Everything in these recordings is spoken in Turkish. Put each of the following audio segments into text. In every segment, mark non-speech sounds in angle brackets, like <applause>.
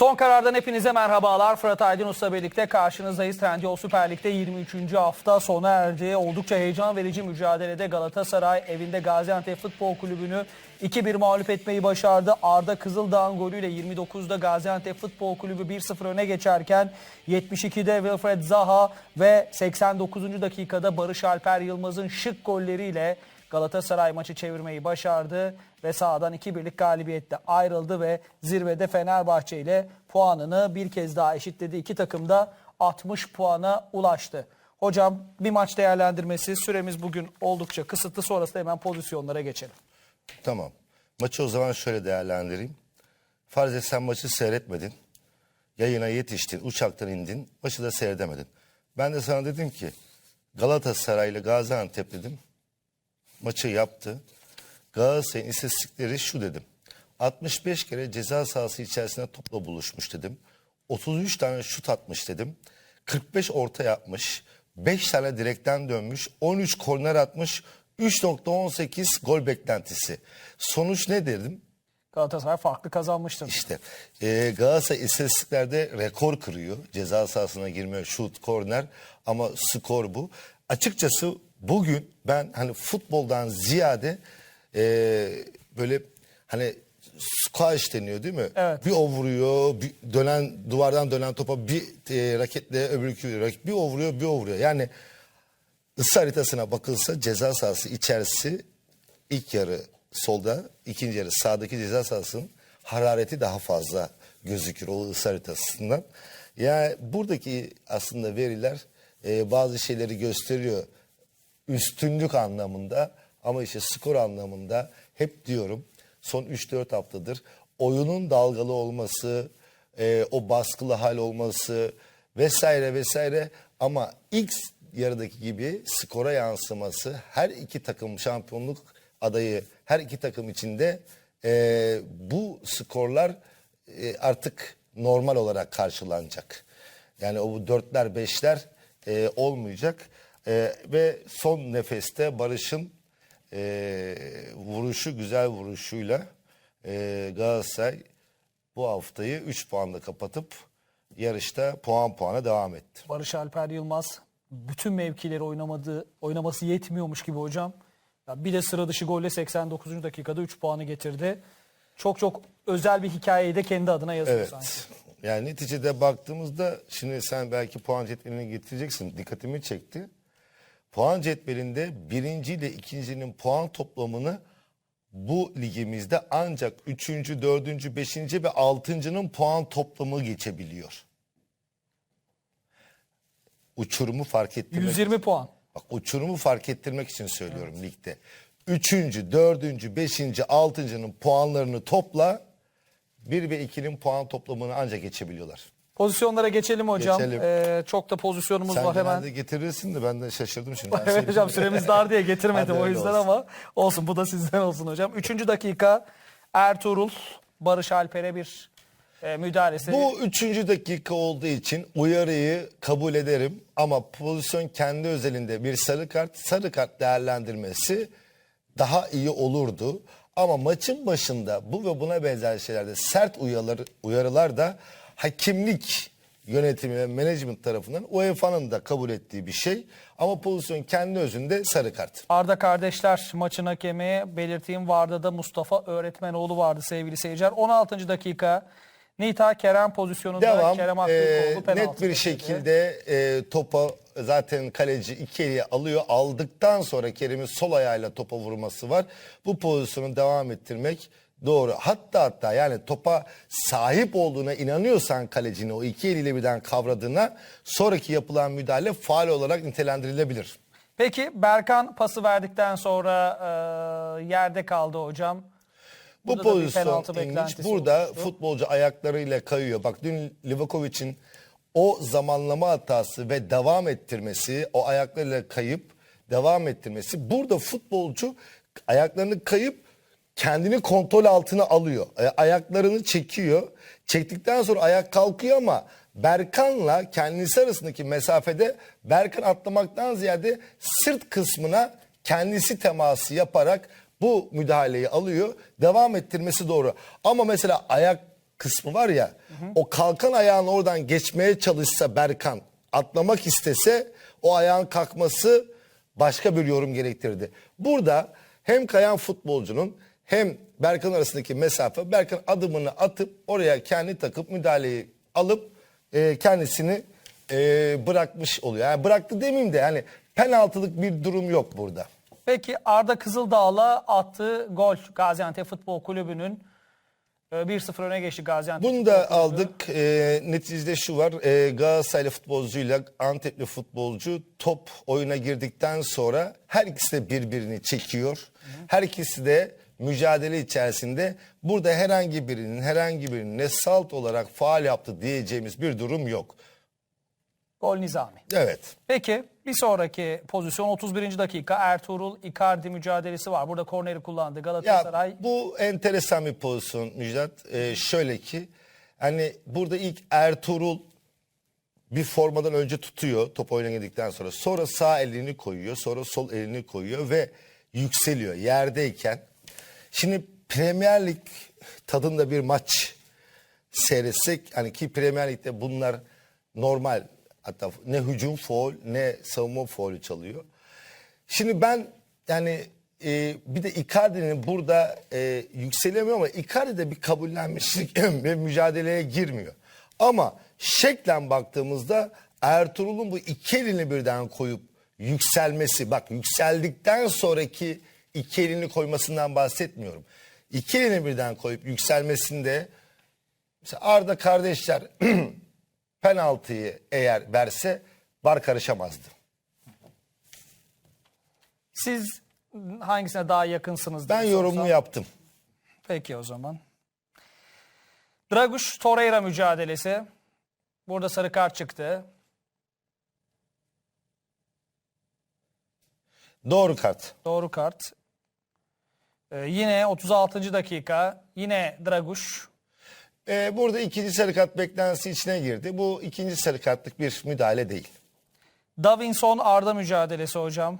Son karardan hepinize merhabalar. Fırat Aydın Usta birlikte karşınızdayız. Trendyol Süper Lig'de 23. hafta sona erdi. Oldukça heyecan verici mücadelede Galatasaray evinde Gaziantep Futbol Kulübü'nü 2-1 mağlup etmeyi başardı. Arda Kızıldağ'ın golüyle 29'da Gaziantep Futbol Kulübü 1-0 öne geçerken 72'de Wilfred Zaha ve 89. dakikada Barış Alper Yılmaz'ın şık golleriyle Galatasaray maçı çevirmeyi başardı ve sahadan 2-1'lik galibiyette ayrıldı ve zirvede Fenerbahçe ile puanını bir kez daha eşitledi. İki takım da 60 puana ulaştı. Hocam bir maç değerlendirmesi süremiz bugün oldukça kısıtlı sonrasında hemen pozisyonlara geçelim. Tamam. Maçı o zaman şöyle değerlendireyim. Farz et sen maçı seyretmedin. Yayına yetiştin, uçaktan indin. Maçı da seyredemedin. Ben de sana dedim ki Galatasaray ile Gaziantep dedim. Maçı yaptı. Galatasaray'ın istatistikleri şu dedim. 65 kere ceza sahası içerisinde topla buluşmuş dedim. 33 tane şut atmış dedim. 45 orta yapmış. 5 tane direkten dönmüş. 13 korner atmış. 3.18 gol beklentisi. Sonuç ne dedim? Galatasaray farklı kazanmıştır. İşte e, Galatasaray istatistiklerde rekor kırıyor. Ceza sahasına girmiyor şut, korner ama skor bu. Açıkçası bugün ben hani futboldan ziyade e, böyle hani squash deniyor değil mi? Evet. Bir o vuruyor, bir dönen duvardan dönen topa bir e, raketle öbürkü rak- bir o vuruyor, bir o vuruyor. Yani ısı haritasına bakılsa ceza sahası içerisi ilk yarı solda, ikinci yarı sağdaki ceza sahasının harareti daha fazla gözükür o ısı haritasından. Yani buradaki aslında veriler e, bazı şeyleri gösteriyor. Üstünlük anlamında ama işte skor anlamında hep diyorum son 3-4 haftadır oyunun dalgalı olması, e, o baskılı hal olması vesaire vesaire ama ilk yarıdaki gibi skora yansıması her iki takım şampiyonluk adayı her iki takım içinde e, bu skorlar e, artık normal olarak karşılanacak. Yani o bu dörtler beşler e, olmayacak E, ve son nefeste Barış'ın e, vuruşu güzel vuruşuyla e, Galatasaray bu haftayı 3 puanla kapatıp yarışta puan puana devam etti. Barış Alper Yılmaz bütün mevkileri oynamadığı, oynaması yetmiyormuş gibi hocam. Ya bir de sıra dışı golle 89. dakikada 3 puanı getirdi. Çok çok özel bir hikayeyi de kendi adına yazıyor Evet. sanki. Yani neticede baktığımızda şimdi sen belki puan cetvelini getireceksin. Dikkatimi çekti. Puan cetvelinde birinci ile ikincinin puan toplamını bu ligimizde ancak üçüncü, dördüncü, beşinci ve altıncının puan toplamı geçebiliyor. Uçurumu fark ettirmek 120 puan. Bak uçurumu fark ettirmek için söylüyorum ligde. Üçüncü, dördüncü, beşinci, altıncının puanlarını topla. Bir ve ikinin puan toplamını ancak geçebiliyorlar. Pozisyonlara geçelim hocam. Geçelim. Ee, çok da pozisyonumuz Sen var hemen. genelde getirirsin de ben de şaşırdım şimdi. <laughs> Evet hocam süremiz dar diye getirmedim <laughs> o yüzden olsun. ama olsun bu da sizden olsun hocam. Üçüncü dakika Ertuğrul Barış Alper'e bir e, müdahalesi. Bu üçüncü dakika olduğu için uyarıyı kabul ederim. Ama pozisyon kendi özelinde bir sarı kart, sarı kart değerlendirmesi daha iyi olurdu. Ama maçın başında bu ve buna benzer şeylerde sert uyarılar, uyarılar da hakimlik yönetimi ve management tarafından UEFA'nın da kabul ettiği bir şey. Ama pozisyon kendi özünde sarı kart. Arda kardeşler maçın hakemi belirteyim vardı da Mustafa Öğretmenoğlu vardı sevgili seyirciler. 16. dakika Nita Kerem pozisyonunda Devam. Kerem Ee, Aktürkoğlu penaltı net bir şekilde e, topa zaten kaleci iki eliyle alıyor. Aldıktan sonra Kerim'in sol ayağıyla topa vurması var. Bu pozisyonu devam ettirmek doğru. Hatta hatta yani topa sahip olduğuna inanıyorsan kalecinin o iki eliyle birden kavradığına sonraki yapılan müdahale faal olarak nitelendirilebilir. Peki Berkan pası verdikten sonra e, yerde kaldı hocam. Bu Burada pozisyon ilginç. Burada oluştu. futbolcu ayaklarıyla kayıyor. Bak dün Livakovic'in o zamanlama hatası ve devam ettirmesi, o ayaklarıyla kayıp devam ettirmesi. Burada futbolcu ayaklarını kayıp kendini kontrol altına alıyor. E, Ayaklarını çekiyor. Çektikten sonra ayak kalkıyor ama Berkan'la kendisi arasındaki mesafede Berkan atlamaktan ziyade sırt kısmına kendisi teması yaparak bu müdahaleyi alıyor. Devam ettirmesi doğru. Ama mesela ayak kısmı var ya o kalkan ayağın oradan geçmeye çalışsa Berkan atlamak istese o ayağın kalkması başka bir yorum gerektirdi. Burada hem kayan futbolcunun hem Berkan arasındaki mesafe Berkan adımını atıp oraya kendi takıp müdahaleyi alıp e, kendisini e, bırakmış oluyor. Yani bıraktı demeyeyim de yani penaltılık bir durum yok burada. Peki Arda Kızıldağ'la attığı gol Gaziantep Futbol Kulübü'nün e, 1-0 öne geçti Gaziantep Bunu da aldık. E, neticede şu var. E, Galatasaraylı futbolcuyla Antepli futbolcu top oyuna girdikten sonra her ikisi de birbirini çekiyor. Her ikisi de mücadele içerisinde burada herhangi birinin herhangi birine salt olarak faal yaptı diyeceğimiz bir durum yok. Gol Nizami. Evet. Peki bir sonraki pozisyon 31. dakika Ertuğrul Icardi mücadelesi var. Burada korneri kullandı Galatasaray. Ya bu enteresan bir pozisyon Müjdat. Ee, şöyle ki hani burada ilk Ertuğrul bir formadan önce tutuyor top oyuna girdikten sonra. Sonra sağ elini koyuyor. Sonra sol elini koyuyor ve yükseliyor yerdeyken. Şimdi Premier Lig tadında bir maç seyretsek hani ki Premier Lig'de bunlar normal hatta ne hücum foul ne savunma faulü çalıyor. Şimdi ben yani e, bir de Icardi'nin burada e, yükselemiyor ama Icardi de bir kabullenmişlik <laughs> ve mücadeleye girmiyor. Ama şeklen baktığımızda Ertuğrul'un bu iki elini birden koyup yükselmesi bak yükseldikten sonraki iki elini koymasından bahsetmiyorum. İki elini birden koyup yükselmesinde mesela Arda kardeşler <clears throat> penaltıyı eğer verse var karışamazdı. Siz hangisine daha yakınsınız? diye Ben sorsam. yorumumu yaptım. Peki o zaman. Draguş Torreira mücadelesi. Burada sarı kart çıktı. Doğru kart. Doğru kart. Ee, yine 36. dakika. Yine Draguş. Ee, burada ikinci sarı kart beklentisi içine girdi. Bu ikinci sarı kartlık bir müdahale değil. Davinson Arda mücadelesi hocam.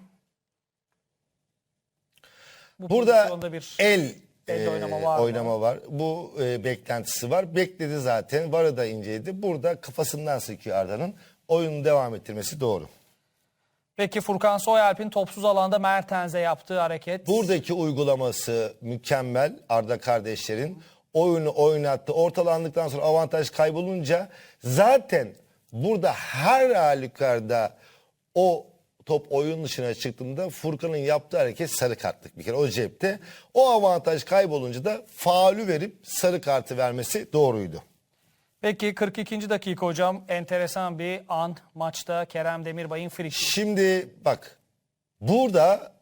Bu Burada pozisyonda bir el e, oynama var mı? oynama var. Bu e, beklentisi var. Bekledi zaten. Varı da inceledi. Burada kafasından sıkıyor Arda'nın. Oyunu devam ettirmesi doğru. Peki Furkan Soyalp'in topsuz alanda Mertens'e yaptığı hareket. Buradaki uygulaması mükemmel Arda kardeşlerin. Oyunu oynattı. Ortalandıktan sonra avantaj kaybolunca zaten burada her halükarda o top oyun dışına çıktığında Furkan'ın yaptığı hareket sarı kartlık bir kere o cepte. O avantaj kaybolunca da faulü verip sarı kartı vermesi doğruydu. Peki 42. dakika hocam enteresan bir an maçta Kerem Demirbay'ın free kick. Şimdi bak burada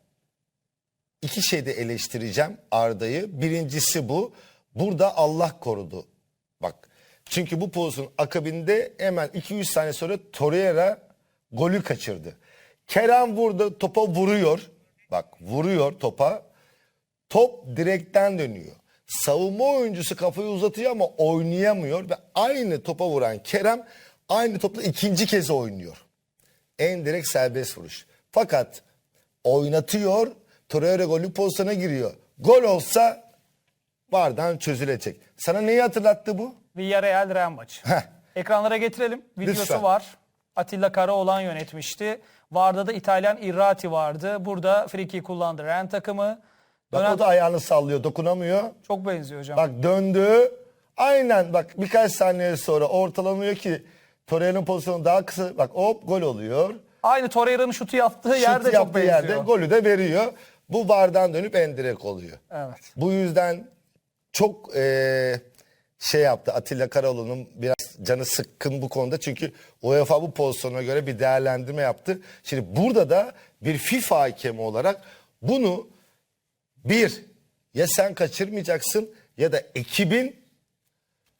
iki şeyde eleştireceğim Arda'yı. Birincisi bu. Burada Allah korudu. Bak çünkü bu pozisyon akabinde hemen 2-3 saniye sonra Torreira golü kaçırdı. Kerem burada topa vuruyor. Bak vuruyor topa. Top direkten dönüyor. Savunma oyuncusu kafayı uzatıyor ama oynayamıyor ve aynı topa vuran Kerem aynı topla ikinci kez oynuyor. En direkt serbest vuruş. Fakat oynatıyor. Torreira golü pozisyona giriyor. Gol olsa vardan çözülecek. Sana neyi hatırlattı bu? Villarreal Real maçı. Heh. Ekranlara getirelim. Videosu Lütfen. var. Atilla Karaoğlan yönetmişti. Varda da İtalyan Irrati vardı. Burada free kick kullandı Ren takımı. Bak Dönen- o da ayağını sallıyor, dokunamıyor. Çok benziyor hocam. Bak döndü. Aynen bak birkaç saniye sonra ortalanıyor ki Torreira'nın pozisyonu daha kısa. Bak hop gol oluyor. Aynı Torreira'nın şutu yaptığı Şut yerde çok yaptığı benziyor. yerde golü de veriyor. Bu vardan dönüp en direkt oluyor. Evet. Bu yüzden çok eee, şey yaptı Atilla Karaoğlu'nun biraz canı sıkkın bu konuda. Çünkü UEFA bu pozisyona göre bir değerlendirme yaptı. Şimdi burada da bir FIFA hakemi olarak bunu bir ya sen kaçırmayacaksın ya da ekibin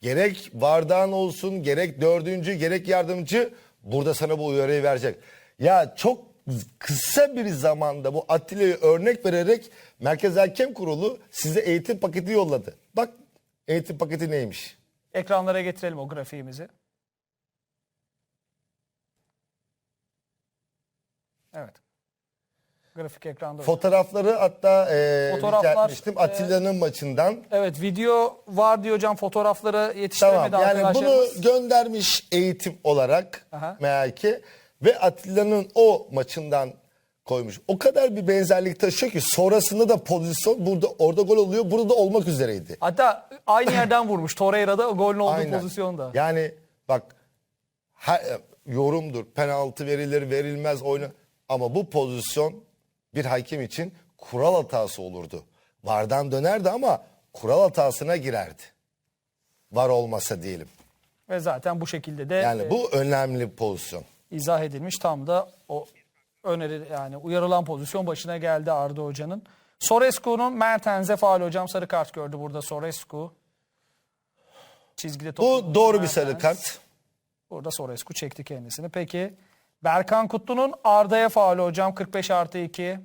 gerek vardan olsun gerek dördüncü gerek yardımcı burada sana bu uyarıyı verecek. Ya çok kısa bir zamanda bu Atilla'yı örnek vererek Merkez Hakem Kurulu size eğitim paketi yolladı. Bak eğitim paketi neymiş? Ekranlara getirelim o grafiğimizi. Evet. Grafik ekranda. Fotoğrafları hatta e, Fotoğraflar, rica etmiştim. Atilla'nın maçından. Evet video var diyor hocam fotoğrafları Tamam yetiştiremedi yani arkadaşlarımız. bunu göndermiş eğitim olarak Aha. ve Atilla'nın o maçından koymuş. O kadar bir benzerlik taşıyor ki sonrasında da pozisyon burada orada gol oluyor. Burada da olmak üzereydi. Hatta aynı yerden vurmuş. Torreira'da golün olduğu Aynen. pozisyonda. Yani bak her, yorumdur. Penaltı verilir, verilmez oyna. Ama bu pozisyon bir hakem için kural hatası olurdu. Vardan dönerdi ama kural hatasına girerdi. Var olmasa diyelim. Ve zaten bu şekilde de Yani e, bu önemli bir pozisyon. izah edilmiş. Tam da o öneri yani uyarılan pozisyon başına geldi Arda Hoca'nın. Sorescu'nun Mertens'e faal hocam sarı kart gördü burada Sorescu. Çizgide top. Bu doğru bir sarı kart. Burada Sorescu çekti kendisini. Peki Berkan Kutlu'nun Arda'ya faali hocam 45 artı 2.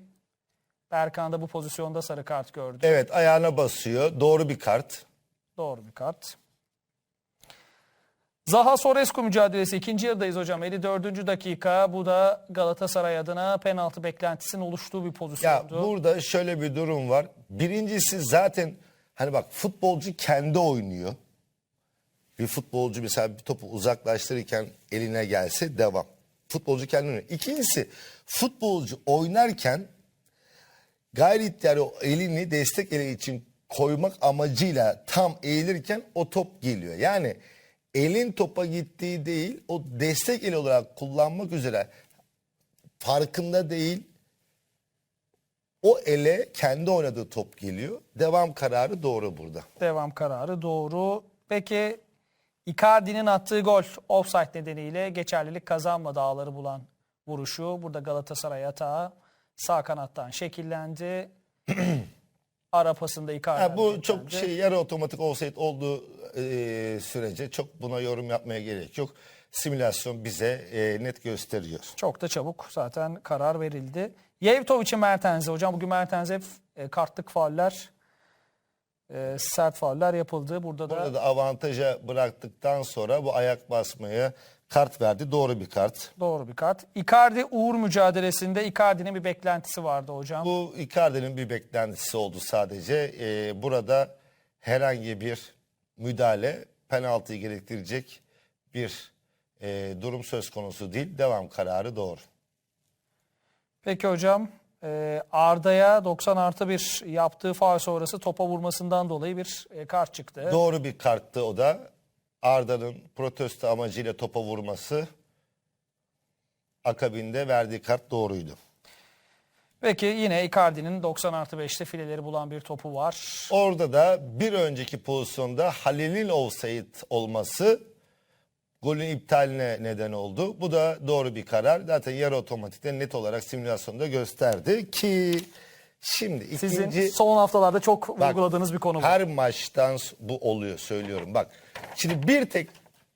Berkan da bu pozisyonda sarı kart gördü. Evet ayağına basıyor. Doğru bir kart. Doğru bir kart. Zaha Sorescu mücadelesi ikinci yarıdayız hocam. 54. dakika. Bu da Galatasaray adına penaltı beklentisinin oluştuğu bir Ya pozisyondu. burada şöyle bir durum var. Birincisi zaten hani bak futbolcu kendi oynuyor. Bir futbolcu mesela bir topu uzaklaştırırken eline gelse devam. Futbolcu kendi oynuyor. İkincisi futbolcu oynarken gayri ihtiyari o elini destek eli için koymak amacıyla tam eğilirken o top geliyor. Yani elin topa gittiği değil o destek eli olarak kullanmak üzere farkında değil o ele kendi oynadığı top geliyor. Devam kararı doğru burada. Devam kararı doğru. Peki Icardi'nin attığı gol offside nedeniyle geçerlilik kazanmadı ağları bulan vuruşu. Burada Galatasaray atağı sağ kanattan şekillendi. <clears throat> Ara pasında Icardi. Ha, bu çok şey yarı otomatik olsaydı olduğu e, sürece çok buna yorum yapmaya gerek yok. Simülasyon bize e, net gösteriyor. Çok da çabuk zaten karar verildi. Yevtovic'in Mertens'e hocam bugün Mertens'e e, kartlık fauller, e, sert fauller yapıldı. Burada da Burada da avantaja bıraktıktan sonra bu ayak basmaya kart verdi. Doğru bir kart. doğru bir kart. Icardi Uğur mücadelesinde Icardi'nin bir beklentisi vardı hocam. Bu Icardi'nin bir beklentisi oldu sadece. Ee, burada herhangi bir müdahale penaltıyı gerektirecek bir e, durum söz konusu değil. Devam kararı doğru. Peki hocam e, Arda'ya 90 artı bir yaptığı faul sonrası topa vurmasından dolayı bir e, kart çıktı. Doğru bir karttı o da. Arda'nın protesto amacıyla topa vurması akabinde verdiği kart doğruydu. Peki yine Icardi'nin 90 artı 5'te fileleri bulan bir topu var. Orada da bir önceki pozisyonda Halil'in offside olması golün iptaline neden oldu. Bu da doğru bir karar. Zaten yarı otomatikte net olarak simülasyonda gösterdi ki şimdi Sizin ikinci son haftalarda çok Bak, vurguladığınız bir konu bu. her maçtan bu oluyor söylüyorum. Bak şimdi bir tek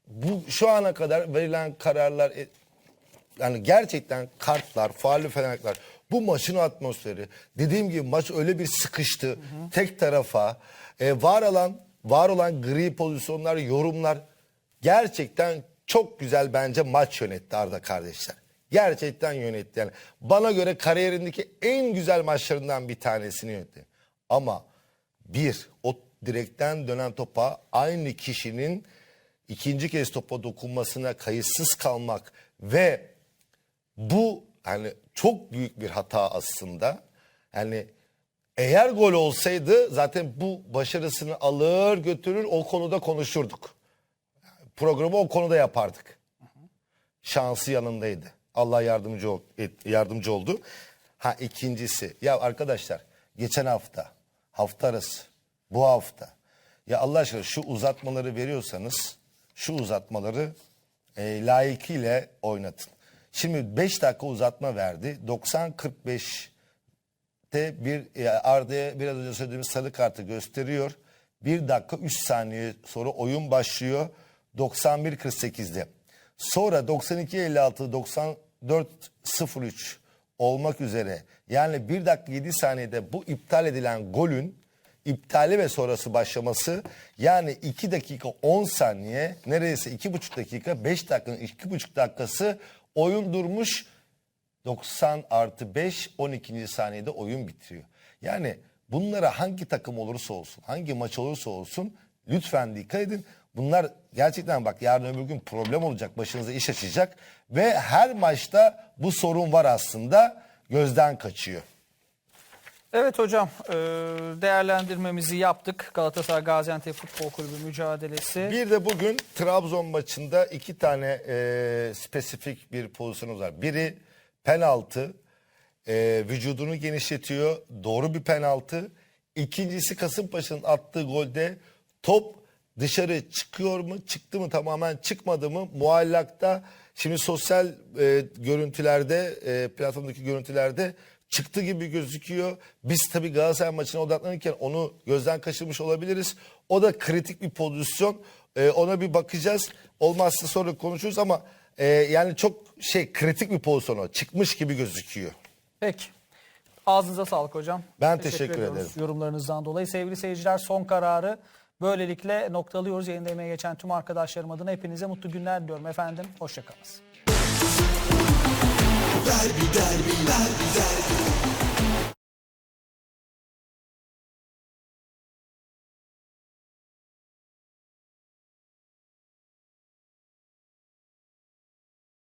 bu şu ana kadar verilen kararlar e, yani gerçekten kartlar, faali fenerler bu maçın atmosferi. Dediğim gibi maç öyle bir sıkıştı. Tek tarafa e, var olan var olan gri pozisyonlar, yorumlar gerçekten çok güzel bence maç yönetti Arda kardeşler. Gerçekten yönetti yani. Bana göre kariyerindeki en güzel maçlarından bir tanesini yönetti. Ama bir, o direkten dönen topa aynı kişinin ikinci kez topa dokunmasına kayıtsız kalmak ve bu hani çok büyük bir hata aslında. Yani eğer gol olsaydı zaten bu başarısını alır götürür o konuda konuşurduk. Programı o konuda yapardık. Şansı yanındaydı. Allah yardımcı ol, et- yardımcı oldu. Ha ikincisi ya arkadaşlar geçen hafta hafta arası bu hafta ya Allah aşkına şu uzatmaları veriyorsanız şu uzatmaları e, layıkıyla oynatın. Şimdi 5 dakika uzatma verdi. 90-45'te bir e, Arda'ya biraz önce söylediğimiz sarı kartı gösteriyor. 1 dakika 3 saniye sonra oyun başlıyor. 91-48'de. Sonra 92-56, 94-03 olmak üzere yani 1 dakika 7 saniyede bu iptal edilen golün iptali ve sonrası başlaması yani 2 dakika 10 saniye neredeyse 2,5 dakika 5 dakikanın 2,5 dakikası oyun durmuş 90 artı 5 12. saniyede oyun bitiriyor. Yani bunlara hangi takım olursa olsun, hangi maç olursa olsun lütfen dikkat edin. Bunlar gerçekten bak yarın öbür gün problem olacak, başınıza iş açacak ve her maçta bu sorun var aslında gözden kaçıyor. Evet hocam e, değerlendirmemizi yaptık. Galatasaray Gaziantep Futbol Kulübü mücadelesi. Bir de bugün Trabzon maçında iki tane e, spesifik bir pozisyonumuz var. Biri penaltı, e, vücudunu genişletiyor, doğru bir penaltı. İkincisi Kasımpaşa'nın attığı golde top dışarı çıkıyor mu, çıktı mı tamamen çıkmadı mı muallakta. Şimdi sosyal e, görüntülerde, e, platformdaki görüntülerde çıktı gibi gözüküyor. Biz tabii Galatasaray maçına odaklanırken onu gözden kaçırmış olabiliriz. O da kritik bir pozisyon. Ee, ona bir bakacağız. Olmazsa sonra konuşuruz ama e, yani çok şey kritik bir pozisyon o. Çıkmış gibi gözüküyor. Peki. Ağzınıza sağlık hocam. Ben teşekkür ediyoruz ederim. Yorumlarınızdan dolayı. Sevgili seyirciler son kararı böylelikle noktalıyoruz. Yayında emeği geçen tüm arkadaşlarım adına hepinize mutlu günler diliyorum efendim. Hoşçakalın. Derbi derbi derbi